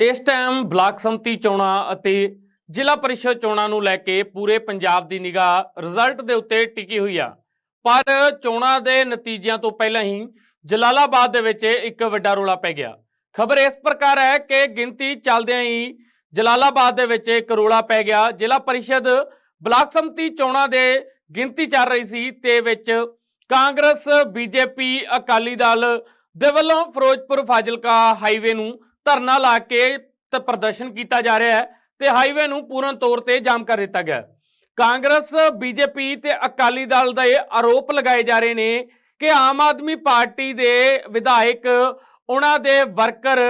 ਇਸ time block ਸੰਮਤੀ ਚੋਣਾਂ ਅਤੇ ਜ਼ਿਲ੍ਹਾ ਪਰਿਸ਼ਦ ਚੋਣਾਂ ਨੂੰ ਲੈ ਕੇ ਪੂਰੇ ਪੰਜਾਬ ਦੀ ਨਿਗਾਹ ਰਿਜ਼ਲਟ ਦੇ ਉੱਤੇ ਟਿਕੀ ਹੋਈ ਆ। ਪਰ ਚੋਣਾਂ ਦੇ ਨਤੀਜਿਆਂ ਤੋਂ ਪਹਿਲਾਂ ਹੀ ਜਲਾਲਾਬਾਦ ਦੇ ਵਿੱਚ ਇੱਕ ਵੱਡਾ ਰੋਲਾ ਪੈ ਗਿਆ। ਖਬਰ ਇਸ ਪ੍ਰਕਾਰ ਹੈ ਕਿ ਗਿਣਤੀ ਚੱਲਦਿਆਂ ਹੀ ਜਲਾਲਾਬਾਦ ਦੇ ਵਿੱਚ ਇੱਕ ਰੋਲਾ ਪੈ ਗਿਆ। ਜ਼ਿਲ੍ਹਾ ਪਰਿਸ਼ਦ ਬਲਾਕ ਸੰਮਤੀ ਚੋਣਾਂ ਦੇ ਗਿਣਤੀ ਚੱਲ ਰਹੀ ਸੀ ਤੇ ਵਿੱਚ ਕਾਂਗਰਸ, ਬੀਜੇਪੀ, ਅਕਾਲੀ ਦਲ ਦੇ ਵੱਲੋਂ ਫਿਰੋਜ਼ਪੁਰ ਫਾਜ਼ਿਲਕਾ ਹਾਈਵੇ ਨੂੰ ਧਰਨਾ ਲਾ ਕੇ ਤੇ, ਪ੍ਰਦਰਸ਼ਨ ਕੀਤਾ ਜਾ ਰਿਹਾ ਹੈ ਤੇ ਹਾਈਵੇ ਨੂੰ ਪੂਰਨ ਤੌਰ ਤੇ ਜਾਮ ਕਰ ਦਿੱਤਾ ਗਿਆ ਕਾਂਗਰਸ ਬੀਜੇਪੀ ਤੇ ਅਕਾਲੀ ਦਲ ਦਾ ਇਹ ਆਰੋਪ ਲਗਾਏ ਜਾ ਰਹੇ ਨੇ ਕਿ ਆਮ ਆਦਮੀ ਪਾਰਟੀ ਦੇ ਵਿਧਾਇਕ ਉਹਨਾਂ ਦੇ ਵਰਕਰ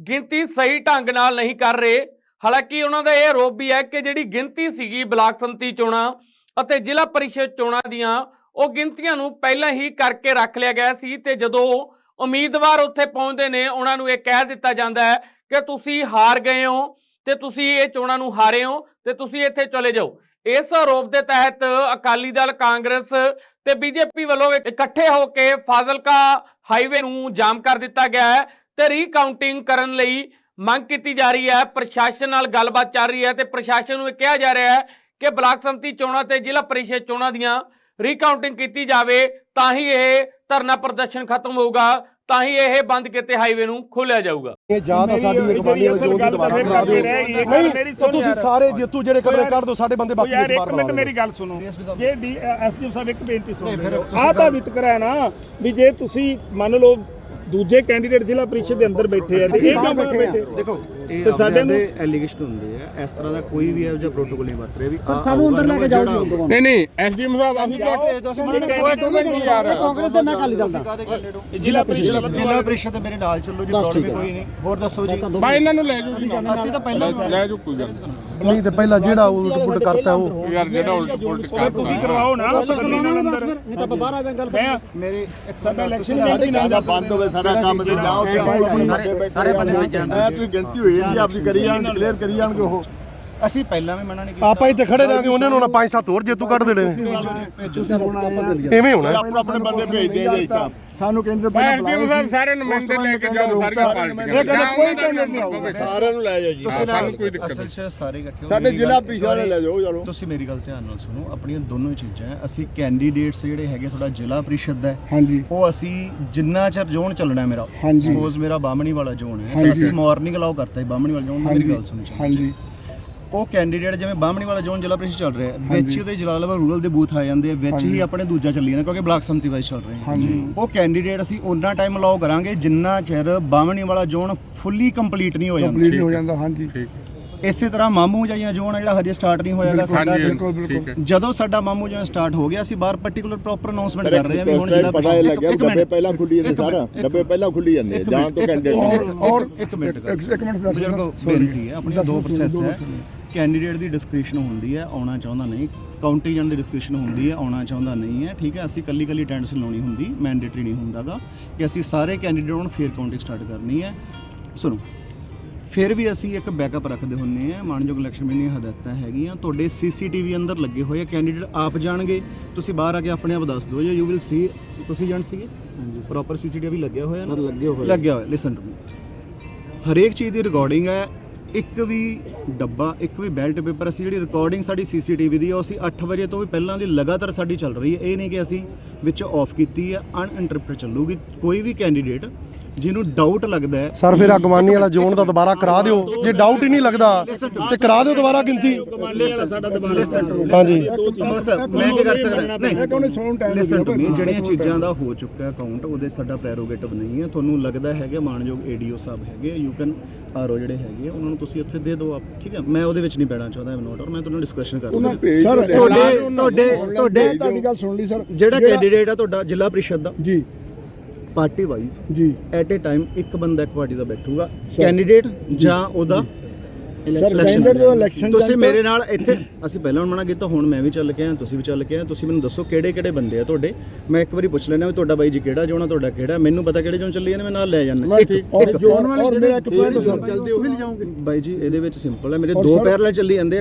ਗਿਣਤੀ ਸਹੀ ਢੰਗ ਨਾਲ ਨਹੀਂ ਕਰ ਰਹੇ। ਹਾਲਾਂਕਿ ਉਹਨਾਂ ਦਾ ਇਹ ਆਰੋਪ ਵੀ ਹੈ ਕਿ ਜਿਹੜੀ ਗਿਣਤੀ ਸੀਗੀ ਬਲਾਕ ਸੰਮਤੀ ਚੋਣਾਂ ਅਤੇ ਜ਼ਿਲ੍ਹਾ ਪਰਿਸ਼ਦ ਚੋਣਾਂ ਦੀਆਂ, ਉਹ ਗਿਣਤੀਆਂ ਨੂੰ ਪਹਿਲਾਂ ਹੀ ਕਰਕੇ ਰੱਖ ਲਿਆ ਗਿਆ ਸੀ ਤੇ ਜਦੋਂ ਉਮੀਦਵਾਰ ਉੱਥੇ ਪਹੁੰਚਦੇ ਨੇ, ਉਹਨਾਂ ਨੂੰ ਇਹ ਕਹਿ ਦਿੱਤਾ ਜਾਂਦਾ ਹੈ ਕਿ ਤੁਸੀਂ ਹਾਰ ਗਏ ਹੋ ਤੇ ਤੁਸੀਂ ਇਹ ਚੋਣਾਂ ਨੂੰ ਹਾਰੇ ਹੋ ਤੇ ਤੁਸੀਂ ਇੱਥੇ ਚਲੇ ਜਾਓ। ਇਸ ਆਰੋਪ ਦੇ ਤਹਿਤ ਅਕਾਲੀ ਦਲ, ਕਾਂਗਰਸ ਤੇ ਬੀਜੇਪੀ ਵੱਲੋਂ ਇਕੱਠੇ ਹੋ ਕੇ ਫਾਜ਼ਿਲਕਾ ਹਾਈਵੇ ਨੂੰ ਜਾਮ ਕਰ ਦਿੱਤਾ ਗਿਆ ਹੈ ਤੇ ਰੀਕਾਊਂਟਿੰਗ ਕਰਨ ਲਈ ਮੰਗ ਕੀਤੀ ਜਾ ਰਹੀ ਹੈ। ਪ੍ਰਸ਼ਾਸਨ ਨਾਲ ਗੱਲਬਾਤ ਚੱਲ ਰਹੀ ਹੈ ਤੇ ਪ੍ਰਸ਼ਾਸਨ ਨੂੰ ਇਹ ਕਿਹਾ ਜਾ ਰਿਹਾ ਹੈ ਕਿ ਬਲਾਕ ਸੰਮਤੀ ਚੋਣਾਂ ਤੇ ਜ਼ਿਲ੍ਹਾ ਪਰਿਸ਼ਦ ਚੋਣਾਂ ਦੀਆਂ ਰੀਕਾਊਂਟਿੰਗ ਕੀਤੀ ਜਾਵੇ ਤਾਂ ਹੀ ਇਹ ਧਰਨਾ ਪ੍ਰਦਰਸ਼ਨ ਖਤਮ ਹੋਊਗਾ। ਤਾਂ ਹੀ ਇਹ ਬੰਦ ਕੀਤੇ ਹਾਈਵੇ ਨੂੰ ਖੋਲਿਆ ਜਾਊਗਾ। ਇਹ ਜਾਂ ਤਾਂ ਸਾਡੀ ਵਾਲੀ ਅਸਲ ਜੋਨ ਦੀ ਗੱਲ ਦੁਬਾਰਾ ਕਰਾ ਦਿਓ। ਇੱਕ ਨਹੀਂ ਮੇਰੀ ਤਾਂ ਸੁਣ ਤੁਸੀਂ। ਸਾਰੇ ਜੇਤੂ ਜਿਹੜੇ ਕਮਰੇ ਕੱਢ ਦਿਓ ਸਾਡੇ ਬੰਦੇ ਬਾਕੀ ਯਾਰ ਇਸ ਇੱਕ ਵਾਰ ਮਿੰਟ ਮੇਰੀ ਗੱਲ ਸੁਣੋ। ਜੇ ਡੀ ਐਸਡੀਐਮ ਸਾਹਿਬ ਇੱਕ ਬੇਨਤੀ ਸੁਣ ਲਓ। ਆਹ ਤਾਂ ਵਿਤਕਰਾ ਹੈ ਨਾ ਵੀ ਜੇ ਤੁਸੀਂ ਮੰਨ ਲਓ ਦੂਜੇ ਕੈਂਡੀਡੇਟ ਜ਼ਿਲ੍ਹਾ ਪਰਿਸ਼ਦ ਦੇ ਅੰਦਰ ਬੈਠੇ ਆ ਤੇ ਇਹ ਕਿਉਂ ਬੈਠੇ ਦੇਖੋ ਇਹ ਸਾਡੇ ਸਾਡੇ ਦੇ ਨੂੰ- ਐਲੀਗੇਸ਼ਨ ਹੁੰਦੇ ਆ। ਇਸ ਤਰ੍ਹਾਂ ਦਾ ਕੋਈ ਵੀ ਇਹੋ ਜਿਹਾ ਪ੍ਰੋਟੋਕੋਲ ਨਹੀਂ ਵਰਤ ਰਿਹਾ ਵੀ ਆਹ ਸਾਨੂੰ ਅੰਦਰ ਲੈ ਕੇ ਜਾਓ ਜੀ ਨਹੀਂ। ਨਹੀਂ ਐਸਡੀਐਮ ਸਾਹਿਬ ਅਸੀਂ ਕਾਂਗਰਸ ਦੇ ਮੈਂ ਅਕਾਲੀ ਦਲ ਦਾ। ਜ਼ਿਲ੍ਹਾ ਪਰਿਸ਼ਦ ਜ਼ਿਲ੍ਹਾ ਪ੍ਰੀਸ਼ਦ ਮੇਰੇ ਨਾਲ ਚੱਲੋ ਜੀ ਪ੍ਰੋਬਲਮ ਕੋਈ ਨਹੀਂ। ਹੋਰ ਦੱਸੋ ਜੀ। ਬਾ ਇਹਨਾਂ ਨੂੰ ਲੈ ਜਾਓ ਜੀ। ਅਸੀਂ ਤਾਂ ਪਹਿਲਾਂ ਲੈ ਜਾਓ ਕੋਈ ਗੱਲ ਨਹੀਂ। ਤੇ ਪਹਿਲਾਂ ਜਿਹੜਾ ਉਲਟ ਪੁਲਟ ਕਰਤਾ ਉਹ ਯਾਰ ਜਿਹੜਾ ਉਲਟ ਪੁਲਟ ਫਿਰ ਤੁਸੀਂ ਕਰਵਾਓ ਨਾ ਨਾਲ ਨਹੀਂ ਤਾਂ ਬਾਹਰ ਆ ਜਾਾਂਗੇ ਗੱਲ ਮੇਰੇ ਸਾਡਾ ਇਲੈਕਸ਼ਨ ਵੀ ਨਹੀਂ ਦਾ ਬੰਦ ਹੋਵੇ ਸਾਰਾ ਕੰਮ ਤੇ ਜਾਓ ਤੇ ਸਾਰੇ ਬੰਦੇ ਐ ਤੁਸੀਂ ਗਿਣਤੀ ਹੋਈ ਜਾਂਦੀ ਆਪਦੀ ਕਰੀ ਜਾਣ ਕਲੀਅਰ ਕਰੀ ਜਾਣਗੇ ਉਹ। ਅਸੀਂ ਪਹਿਲਾਂ ਵੀ ਮਨਾ ਨਹੀਂ ਕੀਤਾ। ਆਪਾਂ ਇੱਥੇ ਖੜੇ ਰਹਾਂਗੇ ਉਹਨਾਂ ਨੂੰ ਨਾ ਪੰਜ ਸੱਤ ਹੋਰ ਜੇਤੂ ਕੱਢ ਦੇਣੇ ਨੇ। ਐਵੇਂ ਹੋਣਾ। ਆਪਣੇ ਆਪਣੇ ਬੰਦੇ ਭੇਜਦੇ ਆ ਜੀ ਸਾਨੂੰ ਕੇਂਦਰ ਐਸਡੀਐਮ ਸਾਹਿਬ ਸਾਰੇ ਨੁਮਾਇੰਦੇ ਲੈ ਕੇ ਜਾਓ ਸਾਰੀਆਂ ਪਾਰਟੀਆਂ ਇਹ ਕਹਿੰਦੇ ਕੋਈ ਕੈਂਡੀਡੇਟ ਨਹੀਂ ਆਊਗਾ ਸਾਰਿਆਂ ਨੂੰ ਲੈ ਜਾਓ ਜੀ। ਸਾਨੂੰ ਕੋਈ ਦਿੱਕਤ ਅਸਲ 'ਚ ਸਾਰੇ ਇਕੱਠੇ ਹੋ ਸਾਡੇ ਜ਼ਿਲ੍ਹਾ ਗੱਲ- ਪਿਛਾ ਲੈ ਜਾਓ ਚਲੋ ਤੁਸੀਂ ਮੇਰੀ ਗੱਲ ਧਿਆਨ ਨਾਲ ਸੁਣੋ ਆਪਣੀਆਂ ਦੋਨੋਂ ਚੀਜ਼ਾਂ। ਅਸੀਂ ਕੈਂਡੀਡੇਟਸ ਜਿਹੜੇ ਹੈਗੇ ਤੁਹਾਡਾ ਜ਼ਿਲ੍ਹਾ ਪ੍ਰੀਸ਼ਦ ਦਾ ਹੈ, ਹਾਂਜੀ। ਉਹ ਅਸੀਂ ਜਿੰਨਾ ਚਿਰ ਜ਼ੋਨ ਚੱਲਣਾ ਮੇਰਾ। ਸਪੋਜ਼ ਮੇਰਾ ਬਾਹਮਣੀ ਵਾਲਾ ਜ਼ੋਨ ਹੈ ਅਸੀਂ ਮਾਰਨਿੰਗ ਅਲਾਉ ਕਰਤਾ ਹੈ ਬਾਹਮਣੀ ਵਾਲਾ ਜ਼ੋਨ ਮੇਰੀ ਗੱਲ ਸੁਣੋ। ਹਾਂਜੀ। ਉਹ ਕੈਂਡੀਡੇਟ ਜਿਵੇਂ ਬਾਹਮਣੀ ਵਾਲਾ ਜ਼ੋਨ ਜ਼ਿਲ੍ਹਾ ਪ੍ਰੀਸ਼ਦ ਚੱਲ ਰਿਹਾ ਹੈ ਵਿੱਚ ਹੀ ਉਹਦੇ ਜਲਾਲਾਬਾਦ ਰੂਰਲ ਦੇ ਬੂਥ ਆ ਜਾਂਦੇ ਆ ਵਿੱਚ ਹੀ ਆਪਣੇ ਦੂਜਾ ਚੱਲੀ ਜਾਂਦਾ ਕਿਉਂਕਿ ਬਲਾਕ ਸੰਮਤੀ ਵਾਈਜ਼ ਚੱਲ ਰਹੇ ਹਾਂਜੀ। ਉਹ ਕੈਂਡੀਡੇਟ ਅਸੀਂ ਉਹਨਾਂ ਟਾਈਮ ਅਲਾਉ ਕਰਾਂਗੇ ਜਿੰਨਾ ਚਿਰ ਬਾਹਮਣੀ ਵਾਲਾ ਜ਼ੋਨ ਫੁੱਲੀ ਕੰਪਲੀਟ ਨਹੀਂ ਹੋ ਕੰਪਲੀਟ ਜਾਂਦਾ ਹੋ ਜਾਂਦਾ ਹਾਂਜੀ। ਇਸੇ ਤਰ੍ਹਾਂ ਮਾਮੂ ਜਾਈਆਂ ਜ਼ੋਨ ਜਿਹੜਾ ਹਜੇ ਸਟਾਰਟ ਨਹੀਂ ਹੋਇਆਗਾ ਸਾਡਾ। ਹੈ। ਜਦੋਂ ਸਾਡਾ ਮਾਮੂ ਜਿਵੇਂ ਸਟਾਰਟ ਹੋ ਗਿਆ ਅਸੀਂ ਬਾਹਰ ਪਾਰਟਿਕੂਲਰ ਪ੍ਰੋਪਰ ਅਨਾਉਂਸਮੈਂਟ ਕਰ ਰਹੇ ਹਾਂ ਵੀ ਹੁਣ ਜਿਹੜਾ ਪਤਾ ਇਹ ਲੱਗਿਆ ਡੱਬੇ ਪਹਿਲਾਂ ਖੁੱਲੀ ਜਾਂਦੇ ਸਾਰਾ ਡੱਬੇ ਪਹਿਲਾਂ ਖੁੱਲੀ ਜਾਂਦੇ ਆ, ਜਾਣ ਤੋਂ ਘੰਟੇ ਔਰ ਇੱਕ ਮਿੰਟ। ਇੱਕ ਮਿੰਟ ਦੱਸ ਬਜ਼ੁਰਗੋ ਬੇਨਤੀ ਹੈ ਆਪਣੇ ਦੋ ਪ੍ਰੋਸੈਸ ਹੈ। ਕੈਂਡੀਡੇਟ ਦੀ ਡਿਸਕ੍ਰਿਪਸ਼ਨ ਹੁੰਦੀ ਹੈ ਆਉਣਾ ਚਾਹੁੰਦਾ ਨਹੀਂ। ਕਾਊਂਟਿੰਗ ਦੀ ਡਿਸਕ੍ਰਿਪਸ਼ਨ ਹੁੰਦੀ ਹੈ ਆਉਣਾ ਚਾਹੁੰਦਾ ਨਹੀਂ ਹੈ ਠੀਕ ਹੈ? ਅਸੀਂ ਕੱਲੀ ਕੱਲੀ ਅਟੈਂਡੈਂਸ ਲਾਉਣੀ ਹੁੰਦੀ ਮੈਂਡੇਟਰੀ ਨਹੀਂ ਹੁੰਦਾਗਾ ਕਿ ਅਸੀਂ ਸਾਰੇ ਕੈਂਡੀਡੇਟ ਨੂੰ ਫੇਅਰ ਕਾਊਂਟਿੰਗ ਸਟਾਰਟ ਕਰਨੀ ਹੈ। ਸੁਣੋ ਫਿਰ ਵੀ ਅਸੀਂ ਇੱਕ ਬੈਕਅਪ ਰੱਖਦੇ ਹੁੰਨੇ ਆ ਮਾਨਯੋਗ ਇਲੈਕਸ਼ਨ ਮੈਨੇ ਹਦਾਇਤਾਂ ਹੈਗੀਆਂ। ਤੁਹਾਡੇ ਸੀਸੀਟੀਵੀ ਅੰਦਰ ਲੱਗੇ ਹੋਏ ਆ ਕੈਂਡੀਡੇਟ ਆਪ ਜਾਣਗੇ। ਤੁਸੀਂ ਬਾਹਰ ਆ ਕੇ ਆਪਣੇ ਆਪ ਦੱਸ ਦਿਓ ਜੇ ਯੂ ਵਿਲ ਸੀ ਤੁਸੀਂ ਜਾਣ ਸੀਗੇ? ਪ੍ਰੋਪਰ ਸੀਸੀਟੀਵੀ ਲੱਗਿਆ ਹੋਇਆ ਨਾ? ਲੱਗੇ ਹੋਇਆ। ਲੱਗਿਆ ਹੋਇਆ ਲਿਸਨ ਟੂ ਮੀ ਹਰੇਕ ਚੀਜ਼ ਦੀ ਰਿਕਾਰਡਿੰਗ ਹੈ ਇੱਕ ਵੀ ਡੱਬਾ, ਇੱਕ ਵੀ ਬੈਲਟ ਪੇਪਰ ਅਸੀਂ ਜਿਹੜੀ ਰਿਕਾਰਡਿੰਗ ਸਾਡੀ ਸੀਸੀਟੀਵੀ ਦੀ ਆ, ਉਹ ਅਸੀਂ 8 ਵਜੇ ਤੋਂ ਵੀ ਪਹਿਲਾਂ ਦੀ ਲਗਾਤਾਰ ਸਾਡੀ ਚੱਲ ਰਹੀ ਹੈ। ਇਹ ਨਹੀਂ ਕਿ ਅਸੀਂ ਵਿੱਚ ਆਫ ਕੀਤੀ ਹੈ ਅਨਇੰਟਰਪਟਡ ਚੱਲੂਗੀ, ਕੋਈ ਵੀ ਕੈਂਡੀਡੇਟ ਜਿਹਨੂੰ ਡਾਊਟ ਲੱਗਦਾ ਹੈ ਸਰ ਫਿਰ ਅਗਵਾਨੀ ਵਾਲਾ ਜ਼ੋਨ ਦਾ ਦੁਬਾਰਾ ਕਰਾ ਦਿਓ। ਜੇ ਡਾਊਟ ਹੀ ਨਹੀਂ ਲੱਗਦਾ ਤੇ ਕਰਾ ਦਿਓ ਦੁਬਾਰਾ ਗਿਣਤੀ। ਸਾਡਾ ਦੁਬਾਰਾ ਹਾਂਜੀ। ਸਰ ਮੈਂ ਕੀ ਕਰ ਸਕਦਾ? ਨਹੀਂ। ਇਹ ਕਿਉਂ ਸੌਣ ਟਾਈਮ ਲਿਸਨ ਟੂ ਮੀ ਜਿਹੜੀਆਂ ਚੀਜ਼ਾਂ ਦਾ ਹੋ ਚੁੱਕਾ ਅਕਾਊਂਟ ਉਹਦੇ ਸਾਡਾ ਪ੍ਰੈਰੋਗੇਟਿਵ ਨਹੀਂ ਹੈ। ਤੁਹਾਨੂੰ ਲੱਗਦਾ ਹੈਗਾ ਮਾਨਯੋਗ ਏਡੀਓ ਸਾਹਿਬ ਹੈਗੇ ਯੂ ਕੈਨ ਆਰਓ ਜਿਹੜੇ ਹੈਗੇ ਉਹਨਾਂ ਨੂੰ ਤੁਸੀਂ ਇੱਥੇ ਦੇ ਦਿਓ ਆਪ ਠੀਕ ਹੈ? ਮੈਂ ਉਹਦੇ ਵਿੱਚ ਨਹੀਂ ਪੈਣਾ ਚਾਹੁੰਦਾ ਨੋਟ ਔਰ ਮੈਂ ਤੁਹਾਨੂੰ ਡਿਸਕਸ਼ਨ ਕਰੂੰਗਾ ਸਰ ਤੁਹਾਡੇ ਤੁਹਾਡੇ ਤੁਹਾਡੇ ਤੁਹਾਡੀ ਗੱਲ ਸੁਣ ਲਈ ਸਰ ਜਿਹੜਾ ਕੈਂਡੀਡੇਟ ਆ ਤੁਹਾਡਾ ਜ਼ਿਲ੍ਹਾ ਪ੍ਰੀਸ਼ਦ ਦਾ। ਜੀ। ਪਾਰਟੀ ਵਾਈਜ਼ ਜੀ। ਐਟ ਅ ਟਾਈਮ ਇੱਕ ਬੰਦਾ ਇੱਕ ਪਾਰਟੀ ਦਾ ਬੈਠੂਗਾ। ਕੈਂਡੀਡੇਟ ਜਾਂ। ਉਹਦਾ ਸਰ ਕੈਂਡੀਡੇਟ ਦਾ ਇਲੈਕਸ਼ਨ ਤੁਸੀਂ ਮੇਰੇ ਨਾਲ ਇੱਥੇ ਅਸੀਂ ਪਹਿਲਾਂ ਮਨਾ ਕੀਤਾ ਹੁਣ ਮੈਂ ਵੀ ਚੱਲ ਕੇ ਆਇਆ ਤੁਸੀਂ ਵੀ ਚੱਲ ਕੇ ਆਏ ਤੁਸੀਂ ਮੈਨੂੰ ਦੱਸੋ ਕਿਹੜੇ ਕਿਹੜੇ ਬੰਦੇ ਆ ਤੁਹਾਡੇ? ਮੈਂ ਇੱਕ ਵਾਰੀ ਪੁੱਛ ਲੈਣਾ ਵੀ ਤੁਹਾਡਾ ਬਾਈ ਜੀ ਕਿਹੜਾ ਜੋਣਾ ਤੁਹਾਡਾ ਕਿਹੜਾ? ਮੈਨੂੰ ਪਤਾ ਕਿਹੜੇ ਜੋਨ ਚੱਲੀ ਜਾਂਦੇ ਮੈਂ ਨਾਲ ਲੈ ਜਾਣਾ ਔਰ ਜੋਨ ਵਾਲੇ ਮੇਰਾ ਇੱਕ ਪੁਆਇੰਟ ਸਰ ਬਾਈ ਜੀ ਇਹਦੇ ਵਿੱਚ ਸਿੰਪਲ ਹੈ। ਮੇਰੇ ਦੋ ਪੈਰਲ ਚੱਲੀ ਜਾਂਦੇ